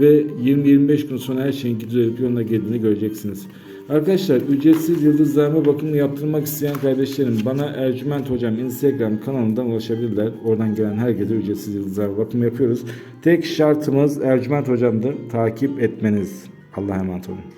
ve 20-25 gün sonra her şeyin düzelip yoluna girdiğini göreceksiniz. Arkadaşlar ücretsiz yıldızlarma bakımını yaptırmak isteyen kardeşlerim bana Ercüment Hocam Instagram kanalından ulaşabilirler. Oradan gelen herkese ücretsiz yıldızlarma bakımı yapıyoruz. Tek şartımız Ercüment Hocam'dır. Takip etmeniz. Allah'a emanet olun.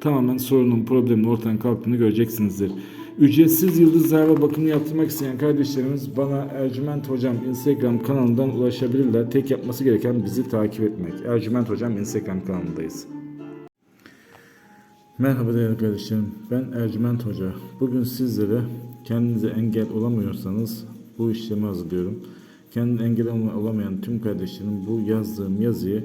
tamamen sorunun, problemin ortadan kalktığını göreceksinizdir. Ücretsiz yıldız zarfa bakımı yaptırmak isteyen kardeşlerimiz bana Ercüment Hocam Instagram kanalından ulaşabilirler. Tek yapması gereken bizi takip etmek. Ercüment Hocam Instagram kanalındayız. Merhaba değerli kardeşlerim. Ben Ercüment Hoca. Bugün sizlere kendinize engel olamıyorsanız bu işlemi hazırlıyorum. Kendine engel olamayan tüm kardeşlerim bu yazdığım yazıyı